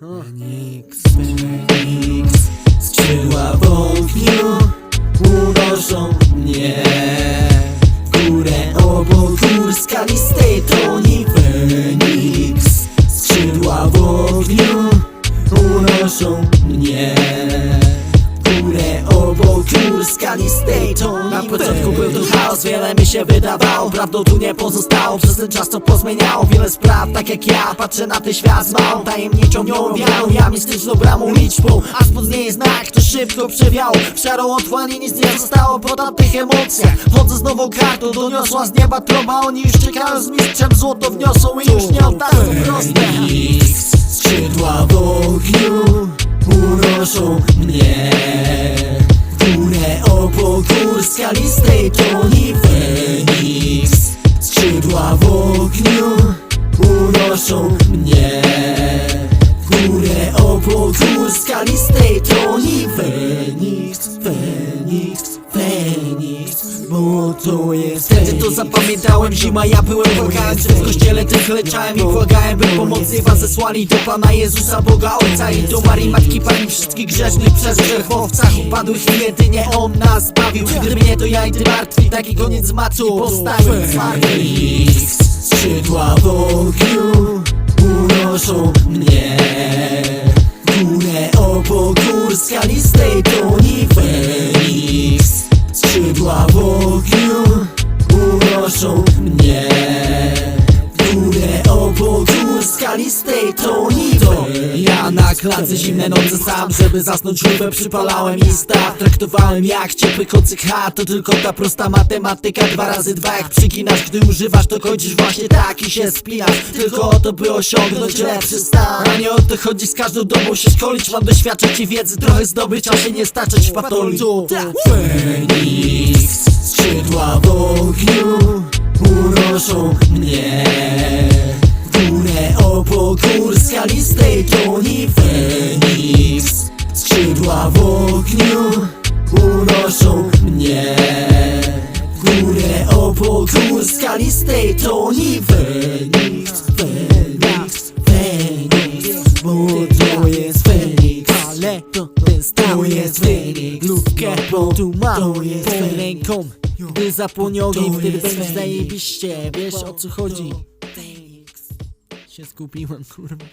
Feniks, Feniks Skrzydła w ogniu Unoszą mnie. Górę obok gór skalistej Toni Feniks Skrzydła w ogniu Unoszą mnie. Górę obok gór skalistej Toni Na początku chaos, wiele mi się wydawało Prawdą tu nie pozostało, przez ten czas to pozmieniało. Wiele spraw, tak jak ja, patrzę na ten świat z małą Tajemniczą, nieowianą, ja mistyczną bramą liczbą A spod niej znak, to szybko przewiało. W szarą otchłań i nic nie zostało po tamtych emocjach. Chodzę z nową kartą, doniosła z nieba trąba. Oni już czekają z mistrzem, złoto wniosą I już nie tak proste. Skrzydła w ogniu unoszą mnie górę obok gór skalistej To jest. Wtedy to zapamiętałem zima, ja byłem błagałem W kościele tych leczałem i błagałem By pomocy was zesłali do Pana Jezusa Boga Ojca I do Marii Matki Pani wszystkich grzesznych przez grzechowcach upadłych i jedynie On nas zbawił Gdyby nie to ja i ty martwi, taki koniec zmartwił Postawił Feniks Skrzydła w ogniu unoszą mnie. Górę obok gór skalistej Toni Toni To ja na klatce zimne noce sam Żeby zasnąć lubę przypalałem i staw. Traktowałem jak ciepły kocyk ha To tylko ta prosta matematyka. Dwa razy dwa jak przyginasz Gdy używasz to kończysz właśnie tak i się spinasz Tylko o to by osiągnąć lepszy stan. A nie o to chodzi z każdą dobą się szkolić. Mam doświadczać i wiedzy trochę zdobyć A się nie staczać w patoli skalistej Toni Feniks Skrzydła w ogniu unoszą mnie. W górę obok gór skalistej Toni Feniks Feniks Feniks. Bo to jest Feniks. Ale to ten To stan jest Feniks. Lubkę, bo tu mam To jest ręką. Gdy zapłonie ogień, wtedy będzie zajebiście. Wiesz o co chodzi Się skupiłem kurwa